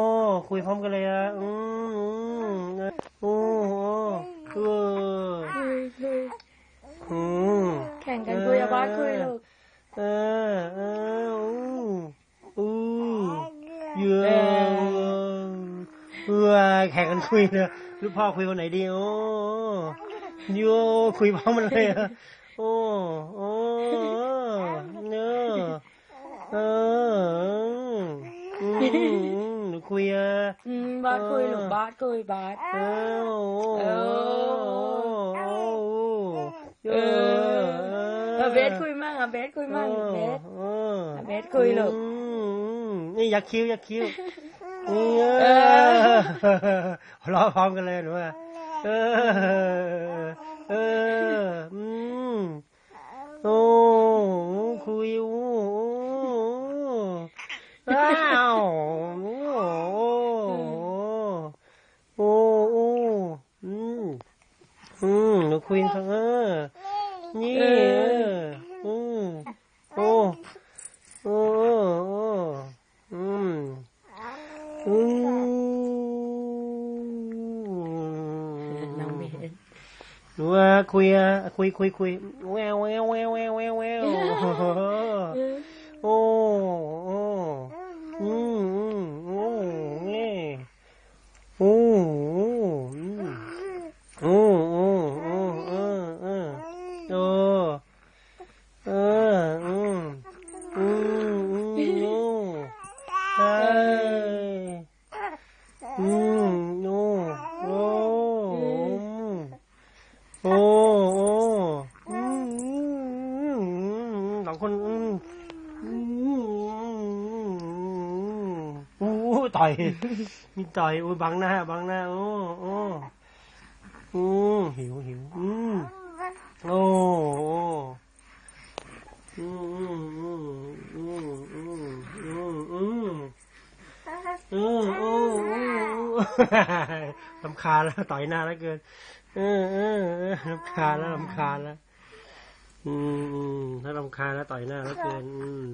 โอ้คุยพร้อมกันเลยอะอืมอืมโอ้โหเออคุยคุยอืมแข่งกันคุยอะบอสคุยลูกเออเอออู้อู้เยอะเออแข่งกันคุยเลยลูกพ่อคุยคนไหนดีโอ้โยคุยพร้อมกันเลยอะโอ้โอ้เนอะเอออืมหนู คุยอะอืมบอสคุยลูกบอสคุยบอสเออโอ้เออโอ้เอเอออเบสคุยมั่งอะเบสคุยมั่งเบสเออเบสคุยลูกอืมนี่ยักคิ้วยักคิ้วนี่เอเอออหัวเราะพร้อมกันเลยหนูว่าเออเอออืมโอ้คุยโอ้อ้าวโอ้โอ้โอ้อืมอื มหนูคุยเออนี่เอออืมโอ้โอ้โอ้อืมอืมน้องเบสหนูว่าคุยอะคุยคุยคุยแววแววแววแววแววแววโอ้โอ้อืมอืมโอ้นี่โอ้อืมโอ้โอ้โอ้เออเออโอ้เอออืมอืมอืมโอ้ใช่อืมโอ้โอ้โอ้โอ้อืมอืมสองคนอืมอืมอู้ ต่อยมีต่อยโอ้ยบังหน้าบังหน้าโอ้โอ้โอืมหิวหิวอืมโอ้โอ้อืมอืมอืมอืมอืมอืมอืมอืมอืมอืมลำคาแล้วต่อยหน้าแล้วเกินเออเออเออลำคาแล้วลำคาแล้วอืมถ้าลำคาแล้วต่อยหน้าแล้วเกินอืม